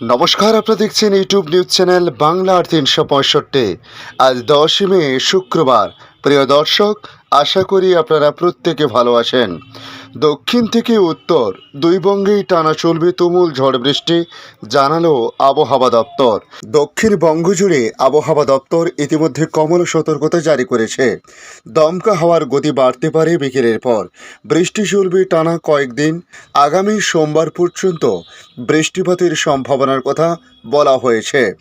নমস্কার, আপনারা দেখছেন ইউটিউব নিউজ চ্যানেল বাংলার তিনশো পঁয়ষট্টি। আজ দশই মে, শুক্রবার। প্রিয় দর্শক, আশা করি আপনারা প্রত্যেকে ভালো আছেন। দক্ষিণ থেকে উত্তর, দুই বঙ্গেই টানা চলবে তুমুল ঝড় বৃষ্টি, জানালো আবহাওয়া দপ্তর। দক্ষিণ বঙ্গ জুড়ে আবহাওয়া দপ্তর ইতিমধ্যে কমল সতর্কতা জারি করেছে। দমকা হাওয়ার গতি বাড়তে পারে বিকেলের পর। বৃষ্টি চলবে টানা কয়েকদিন আগামী সোমবার পর্যন্ত বৃষ্টিপাতের সম্ভাবনার কথা বলা হয়েছে।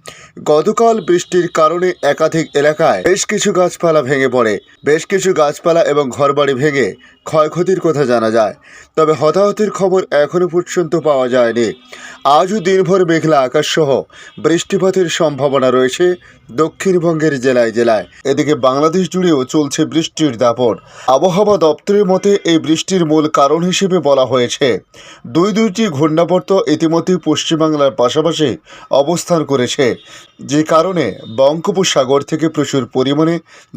গতকাল বৃষ্টির কারণে একাধিক এলাকায় বেশ কিছু গাছপালা ভেঙে পড়ে। বেশ কিছু গাছপালা এবং ঘরবাড়ি ভেঙে ক্ষয়ক্ষতির কথা জানা যায়। তবে হতাহতের খবর এখনও পর্যন্ত পাওয়া যায়নি। আজও দিনভর মেঘলা আকাশ সহ বৃষ্টিপাতের সম্ভাবনা রয়েছে দক্ষিণবঙ্গের জেলায় জেলায়। এদিকে বাংলাদেশ জুড়েও চলছে বৃষ্টির দাপট। আবহাওয়া দপ্তরের মতে এই বৃষ্টির মূল কারণ হিসেবে বলা হয়েছে, দুই দুইটি ঘূর্ণাবর্ত ইতিমধ্যে পশ্চিমবাংলার পাশাপাশি অবস্থান করেছে, যে কারণে বঙ্গোপসাগর থেকে প্রচুর পরিমাণে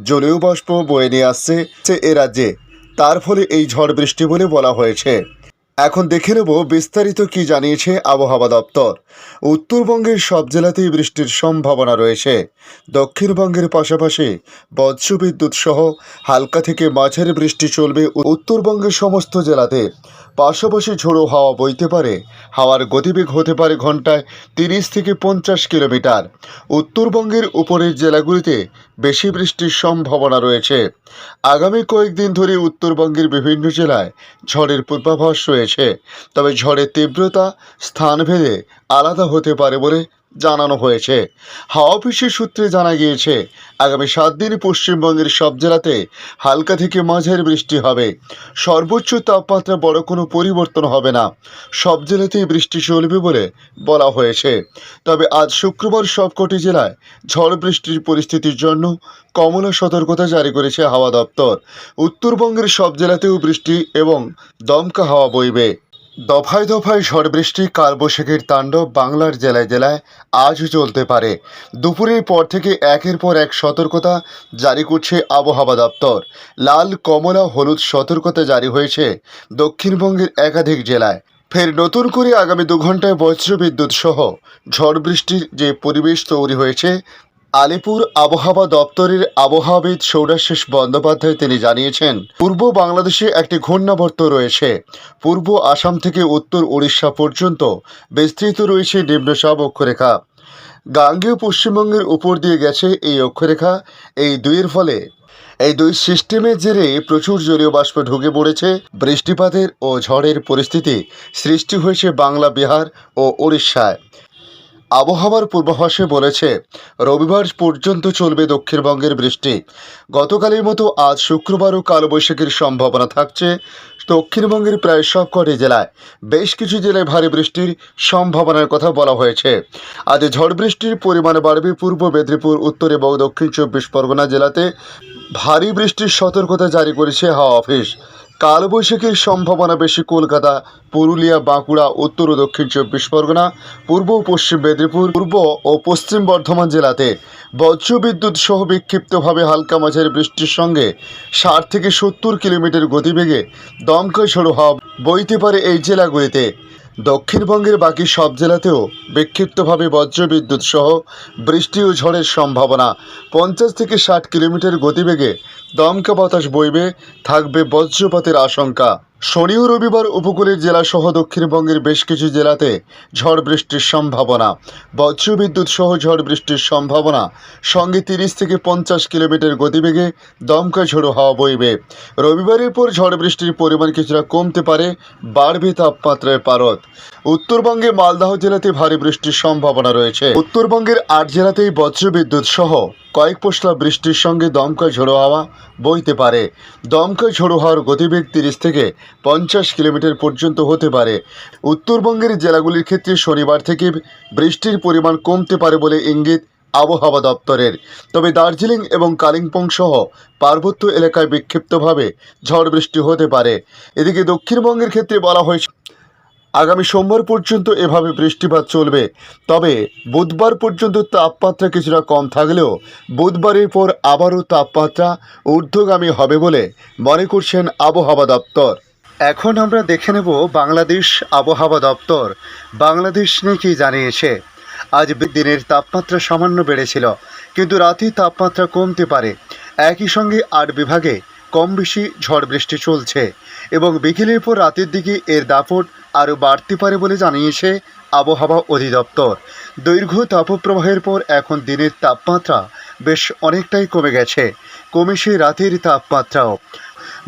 জলীয় বাষ্প বয়ে নিয়ে আসছে এ রাজ্যে। তার ফলে এই ঝড় বৃষ্টি বলে বলা হয়েছে। এখন দেখে নেব বিস্তারিত কি জানিয়েছে আবহাওয়া দপ্তর। উত্তরবঙ্গের সব জেলাতেই বৃষ্টির সম্ভাবনা রয়েছে। দক্ষিণবঙ্গের পাশাপাশি বজ্রবিদ্যুৎ সহ হালকা থেকে মাঝারি বৃষ্টি চলবে উত্তরবঙ্গের সমস্ত জেলাতে। পাশাপাশি ঝোড়ো হাওয়া বইতে পারে। হাওয়ার গতিবেগ হতে পারে ঘন্টায় তিরিশ থেকে পঞ্চাশ কিলোমিটার। উত্তরবঙ্গের উপরের জেলাগুলিতে বেশি বৃষ্টির সম্ভাবনা রয়েছে। আগামী কয়েকদিন ধরে উত্তরবঙ্গের বিভিন্ন জেলায় ঝড়ের পূর্বাভাস রয়েছে। তবে ঝড়ের তীব্রতা স্থানভেদে আলাদা হতে পারে বলে জানানো হয়েছে। হাওয়া অফিসের সূত্রে জানা গিয়েছে, আগামী সাত দিন পশ্চিমবঙ্গের সব জেলাতে হালকা থেকে মাঝের বৃষ্টি হবে। সর্বোচ্চ তাপমাত্রা বড় কোনো পরিবর্তন হবে না। সব জেলাতেই বৃষ্টি চলবে বলে বলা হয়েছে। তবে আজ শুক্রবার সবকটি জেলায় ঝড় বৃষ্টির পরিস্থিতির জন্য কমলা সতর্কতা জারি করেছে হাওয়া দপ্তর। উত্তরবঙ্গের সব জেলাতেও বৃষ্টি এবং দমকা হাওয়া বইবে। দফায় দফায় ঝড় বৃষ্টি কালবৈশাখীর তাণ্ডব বাংলার জেলায় জেলায় আজও চলতে পারে। দুপুরের পর থেকে একের পর এক সতর্কতা জারি করছে আবহাওয়া দপ্তর। লাল, কমলা, হলুদ সতর্কতা জারি হয়েছে দক্ষিণবঙ্গের একাধিক জেলায়। ফের নতুন করে আগামী দু ঘন্টায় বজ্রবিদ্যুৎ সহ ঝড় বৃষ্টির যে পরিবেশ তৈরি হয়েছে আলিপুর আবহাওয়া দপ্তরের আবহাওয়াবিদ সৌরাশিস বন্দ্যোপাধ্যায় তিনি জানিয়েছেন, পূর্ব বাংলাদেশে একটি ঘূর্ণাবর্ত রয়েছে। পূর্ব আসাম থেকে উত্তর উড়িষ্যা পর্যন্ত বিস্তৃত রয়েছে নিম্নচাপ অক্ষরেখা। গাঙ্গেয় পশ্চিমবঙ্গের উপর দিয়ে গেছে এই অক্ষরেখা। এই দুইয়ের ফলে এই দুই সিস্টেমের জেরে প্রচুর জলীয় বাষ্প ঢুকে পড়েছে। বৃষ্টিপাতের ও ঝড়ের পরিস্থিতি সৃষ্টি হয়েছে বাংলা, বিহার ও উড়িষ্যায় আবহাওয়ার পূর্বাভাসে বলেছে, রবিবার পর্যন্ত চলবে দক্ষিণবঙ্গের বৃষ্টি। গতকালের মতো আজ শুক্রবারও কালবৈশাখীর সম্ভাবনা থাকছে। দক্ষিণবঙ্গের প্রায় সবকটি জেলায় বেশ কিছু জেলায় ভারী বৃষ্টির সম্ভাবনার কথা বলা হয়েছে। আজ ঝড় বৃষ্টির পরিমাণ বাড়বে পূর্ব মেদিনীপুর, উত্তর এবং দক্ষিণ চব্বিশ পরগনা জেলাতে। ভারী বৃষ্টির সতর্কতা জারি করেছে হাওয়া অফিস। কালবৈশাখীর সম্ভাবনা বেশি কলকাতা, পুরুলিয়া, বাঁকুড়া, উত্তর ও দক্ষিণ চব্বিশ পরগনা, পূর্ব ও পশ্চিম মেদিনীপুর, পূর্ব ও পশ্চিম বর্ধমান জেলাতে বজ্রবিদ্যুৎ সহ বিক্ষিপ্তভাবে হালকা মাঝারি বৃষ্টির সঙ্গে ষাট থেকে সত্তর কিলোমিটার গতিবেগে দমকা ঝড়ো হওয়া বইতে পারে এই জেলাগুলিতে। দক্ষিণবঙ্গের বাকি সব জেলাতেও বিক্ষিপ্তভাবে বজ্রবিদ্যুৎ সহ বৃষ্টি ও ঝড়ের সম্ভাবনা। পঞ্চাশ থেকে ষাট কিলোমিটার গতিবেগে দমকা বাতাস বইবে, থাকবে বজ্রপাতের আশঙ্কা। শনি ও রবিবার উপকূলের জেলাসহ দক্ষিণবঙ্গের বেশ কিছু জেলাতে ঝড় বৃষ্টির সম্ভাবনা। বজ্রবিদ্যুৎ সহ ঝড় বৃষ্টির সম্ভাবনা। সঙ্গে তিরিশ থেকে পঞ্চাশ কিলোমিটার গতিবেগে দমকা ঝোড়ো হাওয়া বইবে। রবিবারের পর ঝড় বৃষ্টির পরিমাণ কিছুটা কমতে পারে, বাড়বে তাপমাত্রায় পারদ। উত্তরবঙ্গে মালদাহ জেলাতে ভারী বৃষ্টির সম্ভাবনা রয়েছে। উত্তরবঙ্গের আট জেলাতেই বজ্রবিদ্যুৎ সহ কয়েক পশলা বৃষ্টির সঙ্গে দমকা ঝোড়ো হাওয়া বইতে পারে। দমকা ঝোড়ো হাওয়ার গতিবেগ তিরিশ থেকে পঞ্চাশ কিলোমিটার পর্যন্ত হতে পারে। উত্তরবঙ্গের জেলাগুলির ক্ষেত্রে শনিবার থেকে বৃষ্টির পরিমাণ কমতে পারে বলে ইঙ্গিত আবহাওয়া দপ্তরের। তবে দার্জিলিং এবং কালিম্পং সহ পার্বত্য এলাকায় বিক্ষিপ্তভাবে ঝড় বৃষ্টি হতে পারে। এদিকে দক্ষিণবঙ্গের ক্ষেত্রে বলা হয়েছে আগামী সোমবার পর্যন্ত এভাবে বৃষ্টিপাত চলবে। তবে বুধবার পর্যন্ত তাপমাত্রা কিছুটা কম থাকলেও বুধবারের পর আবারও তাপমাত্রা ঊর্ধ্বগামী হবে বলে মনে করছেন আবহাওয়া দপ্তর। এখন আমরা দেখে নেব বাংলাদেশ আবহাওয়া দপ্তর। বাংলাদেশ নিয়ে কি জানিয়েছে। আজ দিনের তাপমাত্রা সামান্য বেড়েছিল, কিন্তু রাতে তাপমাত্রা কমতে পারে। একই সঙ্গে আট বিভাগে কম বেশি ঝড় বৃষ্টি চলছে এবং বিকেলের পর রাতের দিকে এর দাপট আরও বাড়তে পারে বলে জানিয়েছে আবহাওয়া অধিদপ্তর। দৈর্ঘ্য তাপপ্রবাহের পর এখন দিনের তাপমাত্রা বেশ অনেকটাই কমে গেছে। কমেছে রাতের তাপমাত্রাও।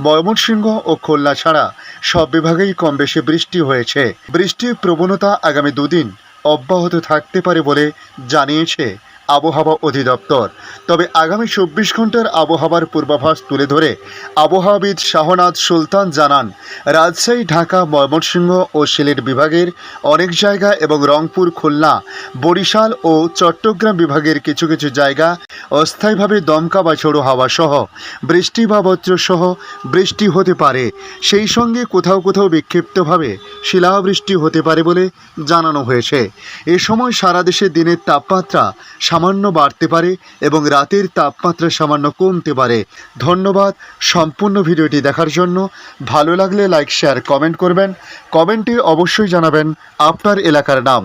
ময়মনসিংহ ও খুলনা ছাড়া সব বিভাগেই কম বেশি বৃষ্টি হয়েছে। বৃষ্টির প্রবণতা আগামী দুদিন অব্যাহত থাকতে পারে বলে জানিয়েছে আবহাওয়া অধিদপ্তর। তবে আগামী চব্বিশ ঘণ্টার আবহাওয়ার পূর্বাভাস তুলে ধরে আবহাওয়াবিদ শাহনাজ সুলতান জানান, রাজশাহী, ঢাকা, ময়মনসিংহ ও সিলেট বিভাগের অনেক জায়গা এবং রংপুর, খুলনা, বরিশাল ও চট্টগ্রাম বিভাগের কিছু কিছু জায়গা অস্থায়ীভাবে দমকা বা ঝোড়ো হাওয়া সহ বৃষ্টি বা বজ্র সহ বৃষ্টি হতে পারে। সেই সঙ্গে কোথাও কোথাও বিক্ষিপ্তভাবে শিলাবৃষ্টি হতে পারে বলে জানানো হয়েছে। এ সময় সারা দেশে দিনের তাপমাত্রা সামান্য বাড়তে পারে এবং রাতের তাপমাত্রা সামান্য কমতে পারে। ধন্যবাদ সম্পূর্ণ ভিডিওটি দেখার জন্য। ভালো লাগলে লাইক, শেয়ার, কমেন্ট করবেন। কমেন্টে অবশ্যই জানাবেন আপনার এলাকার নাম।